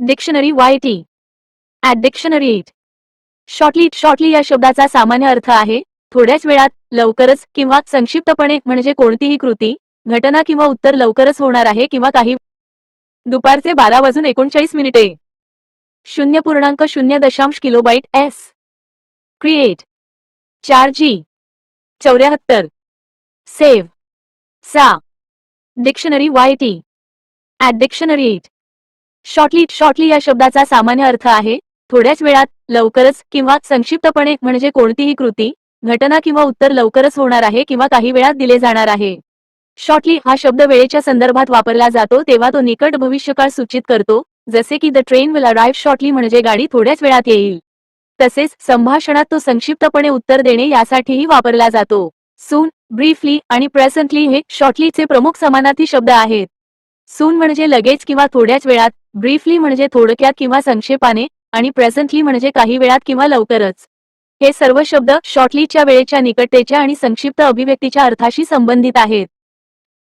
Dictionary Y T at dictionary it shortly shortly या शब्दाचा सामान्य अर्थ आहे थोड्याच वेळात लवकरच किंवा संक्षिप्तपणे म्हणजे कोणतीही कृती घटना किंवा उत्तर लवकरच होणार आहे किंवा काही. दुपारचे बारा वाजून एकोणचाळीस मिनिटे. शून्य पूर्णांक शून्य दशांश किलोबाईट एस. क्रिएट चार जी. चौऱ्याहत्तर. सेव्ह सा dictionary Y T at dictionary it shortly shortly या शब्दाचा सामान्य अर्थ आहे थोड्याच वेळात लवकरच किंवा संक्षिप्तपणे म्हणजे कोणतीही कृती घटना किंवा उत्तर लवकरच होणार आहे किंवा काही वेळात दिले जाणार आहे. शॉर्टली हा शब्द वेळेच्या संदर्भात वापरला जातो तेव्हा तो निकट भविष्यकाळ सूचित करतो जसे की the train will arrive shortly म्हणजे गाडी थोड्याच वेळात येईल. तसेच संभाषणात तो संक्षिप्तपणे उत्तर देणे यासाठीही वापरला जातो. सून ब्रीफली आणि प्रेझेंटली हे शॉर्टलीचे प्रमुख समानार्थी शब्द आहेत. सून म्हणजे लगेच किंवा थोड्याच वेळात ब्रीफली म्हणजे थोडक्यात किंवा संक्षेपाने आणि प्रेझेंटली म्हणजे काही वेळात किंवा लवकरच. हे सर्व शब्द शॉर्टलीच्या वेळेच्या निकटतेच्या आणि संक्षिप्त अभिव्यक्तीच्या अर्थाशी संबंधित आहेत.